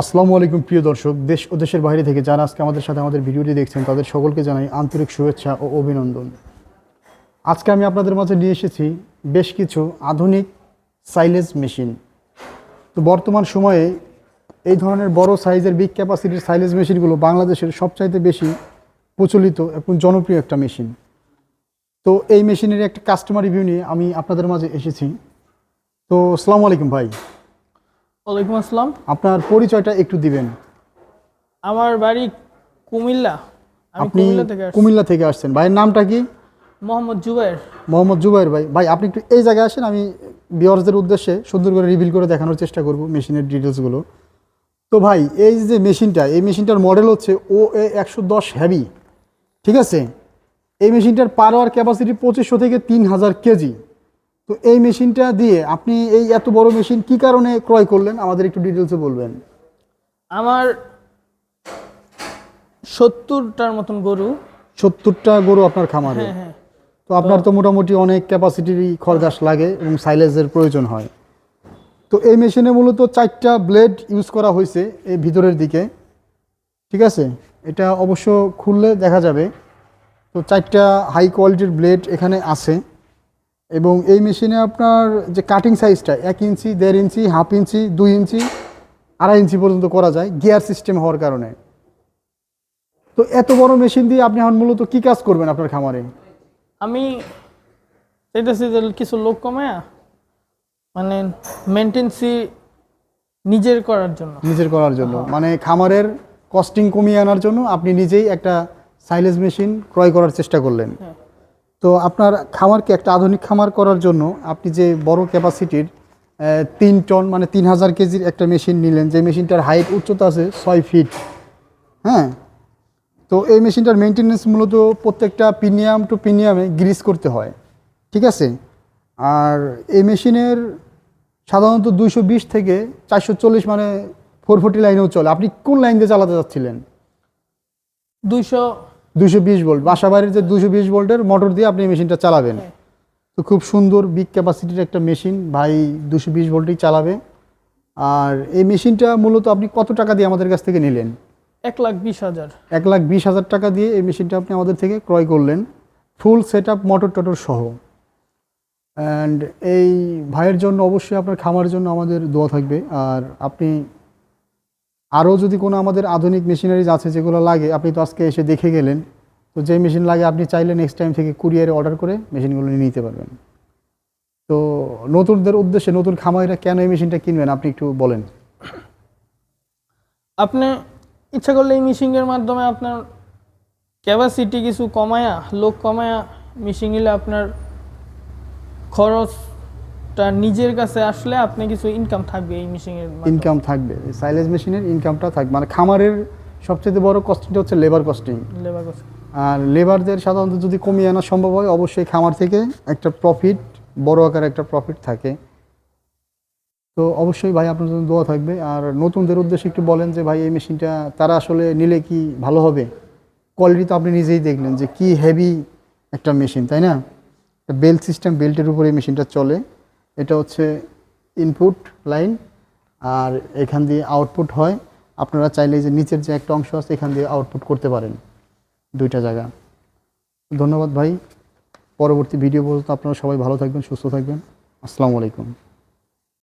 আসসালামু আলাইকুম, প্রিয় দর্শক। দেশ ও দেশের বাইরে থেকে যারা আজকে আমাদের সাথে আমাদের ভিডিওটি দেখছেন, তাদের সকলকে জানাই আন্তরিক শুভেচ্ছা ও অভিনন্দন। আজকে আমি আপনাদের মাঝে নিয়ে এসেছি বেশ কিছু আধুনিক সাইলেজ মেশিন। তো বর্তমান সময়ে এই ধরনের বড় সাইজের, বিগ ক্যাপাসিটির সাইলেজ মেশিনগুলো বাংলাদেশের সবচাইতে বেশি প্রচলিত এবং জনপ্রিয় একটা মেশিন। তো এই মেশিনের একটা কাস্টমার রিভিউ নিয়ে আমি আপনাদের মাঝে এসেছি। তো আসসালামু আলাইকুম ভাই। ওয়ালাইকুম আসসালাম। আপনার পরিচয়টা একটু দিবেন। আমার বাড়ি কুমিল্লা। আপনি কুমিল্লা থেকে আসছেন। ভাইয়ের নামটা কি? মোহাম্মদ জুবাইর মোহাম্মদ জুবাইর ভাই। ভাই আপনি একটু এই জায়গায় আসেন আমি বিয়ার্সদের উদ্দেশ্যে সুন্দর করে রিভিল করে দেখানোর চেষ্টা করব মেশিনের ডিটেলসগুলো তো ভাই এই যে মেশিনটা এই মেশিনটার মডেল হচ্ছে ও এ একশো দশ হ্যাভি ঠিক আছে? এই মেশিনটার পার আওয়ার ক্যাপাসিটি পঁচিশশো থেকে তিন হাজার কেজি। তো এই মেশিনটা দিয়ে আপনি এই এত বড় মেশিন কি কারণে ক্রয় করলেন? আমাদের একটু ডিটেলসে বলবেন। আমার সত্তরটার মতন গরু। সত্তরটা গরু আপনার খামারে? হ্যাঁ হ্যাঁ। তো আপনার তো মোটামুটি অনেক ক্যাপাসিটির খরগাস লাগে এবং সাইলেজের প্রয়োজন হয়। তো এই মেশিনে মূলত চারটা ব্লেড ইউজ করা হয়েছে এই ভিতরের দিকে। ঠিক আছে? এটা অবশ্য খুললে দেখা যাবে। তো চারটা হাই কোয়ালিটির ব্লেড এখানে আছে। এবং এই মেশিনে আপনার যে কাটিং সাইজটা এক ইঞ্চি দেড় ইঞ্চি হাফ ইঞ্চি দুই ইঞ্চি আড়াই ইঞ্চি পর্যন্ত করা যায় গিয়ার সিস্টেম হওয়ার কারণে। তো এত বড় মেশিন দিয়ে আপনি এখন মূলত কি কাজ করবেন আপনার খামারে? আমি চাইতেছি যে কিছু লোক কমায়া মানে মেনটেন্সি নিজের করার জন্য। নিজের করার জন্য। মানে খামারের কস্টিং কমিয়ে আনার জন্য আপনি নিজেই একটা সাইলেজ মেশিন ক্রয় করার চেষ্টা করলেন। হ্যাঁ। তো আপনার খামারকে একটা আধুনিক খামার করার জন্য আপনি যে বড় ক্যাপাসিটির তিন টন মানে তিন হাজার কেজির একটা মেশিন নিলেন, যে মেশিনটার হাইট, উচ্চতা আছে ছয় ফিট হ্যাঁ? তো এই মেশিনটার মেনটেনেন্স মূলত প্রত্যেকটা প্রিমিয়াম টু প্রিমিয়ামে গ্রিস করতে হয়, ঠিক আছে? আর এই মেশিনের সাধারণত দুইশো বিশ থেকে চারশো চল্লিশ মানে ফোর ফোর্টি লাইনেও চলে। আপনি কোন লাইন দিয়ে চালাতে যাচ্ছিলেন দুইশো দুইশো বিশ ভোল্ট বাসা বাড়ির যে দুশো বিশ ভোল্টের মোটর দিয়ে আপনি এই মেশিনটা চালাবেন। হ্যাঁ। তো খুব সুন্দর বিগ ক্যাপাসিটির একটা মেশিন ভাই দুশো বিশ ভোল্টেই চালাবে। আর এই মেশিনটা মূলত আপনি কত টাকা দিয়ে আমাদের কাছ থেকে নিলেন? এক লাখ বিশ হাজার। এক লাখ বিশ হাজার টাকা দিয়ে এই মেশিনটা আপনি আমাদের থেকে ক্রয় করলেন। ফুল সেট আপ মোটর টটর সহ। অ্যান্ড এই ভাইয়ের জন্য অবশ্যই আপনার খামার জন্য আমাদের দোয়া থাকবে। আর আপনি আরও যদি কোনো আমাদের আধুনিক মেশিনারিজ আছে যেগুলো লাগে, আপনি তো আজকে এসে দেখে গেলেন, তো যে মেশিন লাগে আপনি চাইলে নেক্সট টাইম থেকে কুরিয়ারে অর্ডার করে মেশিনগুলো নিয়ে নিতে পারবেন। তো নতুনদের উদ্দেশ্যে, নতুন খামারিরা কেন এই মেশিনটা কিনবেন, আপনি একটু বলেন। আপনি ইচ্ছা করলে এই মিশিংয়ের মাধ্যমে আপনার ক্যাপাসিটি কিছু কমায়া, লোক কমায়া মিশিং নিলে আপনার নিজের কাছে আসলে আপনি কিছু ইনকাম থাকবে এই মাধ্যমে। ইনকাম থাকবে। সাইলেজ মেশিনের ইনকামটা থাকবে মানে খামারের সবচেয়ে বড় কস্টিংটা হচ্ছে লেবার কস্টিং লেবার কস্ট আর লেবারদের সাধারণত যদি কমিয়ে আনা সম্ভব হয় অবশ্যই খামার থেকে একটা প্রফিট বড় আকারে একটা প্রফিট থাকে। তো অবশ্যই ভাই আপনার জন্য দোয়া থাকবে। আর নতুনদের উদ্দেশ্যে একটু বলেন যে ভাই এই মেশিনটা তারা আসলে নিলে কি ভালো হবে? কোয়ালিটি তো আপনি নিজেই দেখলেন যে কি হেভি একটা মেশিন তাই না? বেল্ট সিস্টেম বেল্টের উপরে এই মেশিনটা চলে। এটা হচ্ছে ইনপুট লাইন আর এখান দিয়ে আউটপুট হয়। আপনারা চাইলে যে নিচের যে একটা অংশ আছে, এখান দিয়ে আউটপুট করতে পারেন দুইটা জায়গা। ধন্যবাদ ভাই। পরবর্তী ভিডিও পর্যন্ত আপনারা সবাই ভালো থাকবেন, সুস্থ থাকবেন। আসসালামু আলাইকুম।